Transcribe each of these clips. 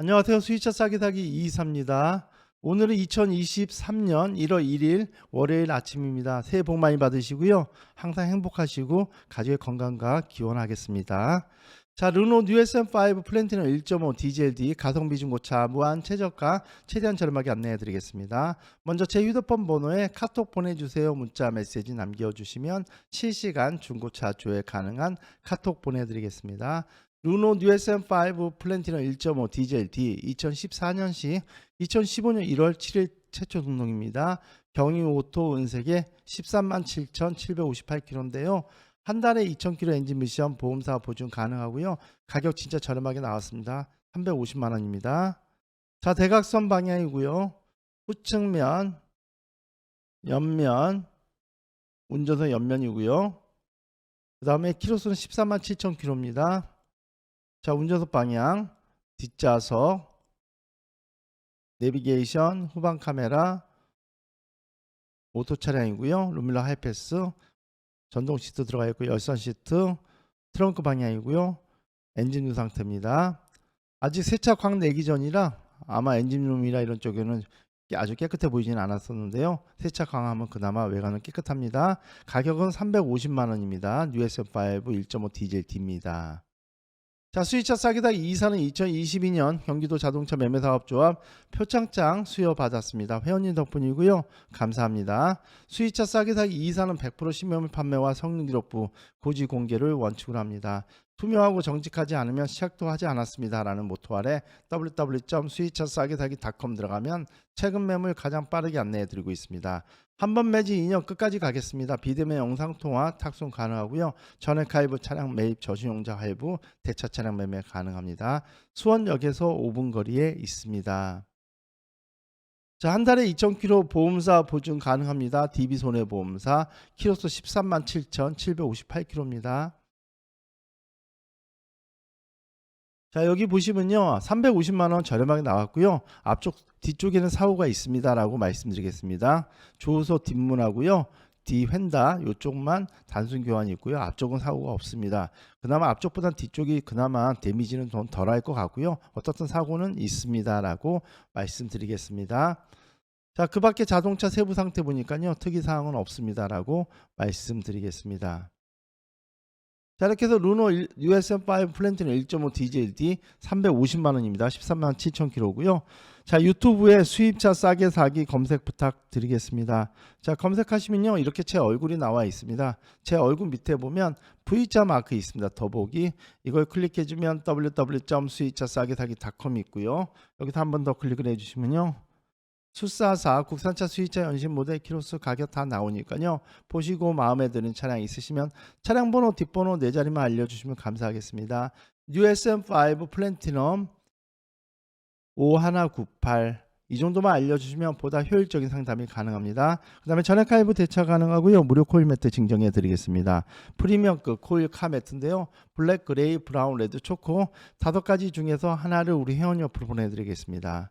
안녕하세요. 수의차 싸게 사기 이이사입니다. 오늘은 2023년 1월 1일 월요일 아침입니다. 새해 복 많이 받으시고요. 항상 행복하시고 가족의 건강과 기원하겠습니다. 자, 르노 뉴SM5 플랜티넘 1.5 DZLD 가성비 중고차 무한 최저가 최대한 저렴하게 안내해 드리겠습니다. 먼저 제 휴대폰 번호에 카톡 보내주세요. 문자 메시지 남겨주시면 실시간 중고차 조회 가능한 카톡 보내드리겠습니다. 루노 뉴SM5 플랜티넘 1.5 DZLD 2014년식 2015년 1월 7일 최초 등록입니다. 경유 오토 은색에 13만 7,758km인데요. 한 달에 2,000km 엔진 미션 보험사 보증 가능하고요. 가격 진짜 저렴하게 나왔습니다. 350만 원입니다. 자, 대각선 방향이고요. 후측면, 옆면, 운전석 옆면이고요. 그 다음에 키로수는 13만 7,000km입니다. 자, 운전석 방향, 뒷좌석, 내비게이션, 후방 카메라, 오토 차량이고요. 루밀러 하이패스, 전동 시트 들어가 있고 열선 시트, 트렁크 방향이고요. 엔진 룸 상태입니다. 아직 세차 광 내기 전이라 아마 엔진 룸이나 이런 쪽에는 아주 깨끗해 보이지는 않았었는데요. 세차 강하면 그나마 외관은 깨끗합니다. 가격은 350만 원입니다. 뉴SF5 1.5 디젤 D입니다. 자, 수입차 싸기다 이사는 2022년 경기도 자동차 매매사업조합 표창장 수여 받았습니다. 회원님 덕분이고요. 감사합니다. 수입차 싸기다 이사는 100% 신매물 판매와 성능 기록부 고지 공개를 원칙으로 합니다. 투명하고 정직하지 않으면 시작도 하지 않았습니다라는 모토 아래 www.수입차싸기사기.com 들어가면 최근 매물 가장 빠르게 안내해 드리고 있습니다. 한 번 매지 2년 끝까지 가겠습니다. 비대면 영상 통화 탁송 가능하고요. 전액 할부 차량 매입 저수용자 할부 대차 차량 매매 가능합니다. 수원역에서 5분 거리에 있습니다. 자, 한 달에 2,000km 보험사 보증 가능합니다. DB 손해보험사 키로수 13만 7,758km입니다. 자, 여기 보시면요. 350만 원 저렴하게 나왔고요. 앞쪽 뒤쪽에는 사고가 있습니다 라고 말씀드리겠습니다. 조소 뒷문하고요. 뒤 휀다 이쪽만 단순 교환이 있고요. 앞쪽은 사고가 없습니다. 그나마 앞쪽보다 뒤쪽이 그나마 데미지는 좀 덜할 것 같고요. 어떻든 사고는 있습니다 라고 말씀드리겠습니다. 자, 그 밖에 자동차 세부 상태 보니까요. 특이 사항은 없습니다 라고 말씀드리겠습니다. 자 이렇게 해서 루노 USM5 플랜티는 1.5 DJD 350만 원입니다. 13만 7천 킬로고요. 자 유튜브에 수입차 싸게 사기 검색 부탁드리겠습니다. 자 검색하시면요 이렇게 제 얼굴이 나와 있습니다. 제 얼굴 밑에 보면 V자 마크 있습니다. 더보기 이걸 클릭해주면 www.수입차 싸게 사기.com이 있고요. 여기서 한 번 더 클릭을 해주시면요. 수사사 국산차 수입차 연신 모델 키로수 가격 다 나오니까요. 보시고 마음에 드는 차량 있으시면 차량 번호 뒷번호 네 자리만 알려주시면 감사하겠습니다. USM5 플랜티넘 5198 이 정도만 알려주시면 보다 효율적인 상담이 가능합니다. 그 다음에 전액 할부 대차 가능하고요. 무료 코일 매트 증정해 드리겠습니다. 프리미엄급 코일 카 매트인데요. 블랙, 그레이, 브라운, 레드, 초코 다섯 가지 중에서 하나를 우리 회원 옆으로 보내드리겠습니다.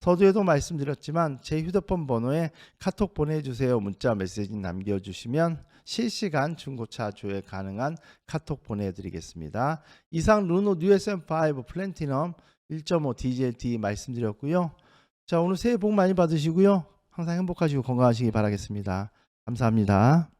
서두에도 말씀드렸지만 제 휴대폰 번호에 카톡 보내주세요 문자 메시지 남겨주시면 실시간 중고차 조회 가능한 카톡 보내드리겠습니다. 이상 루노 뉴SM5 플랜티넘 1.5 DJT 말씀드렸고요. 자 오늘 새해 복 많이 받으시고요. 항상 행복하시고 건강하시기 바라겠습니다. 감사합니다.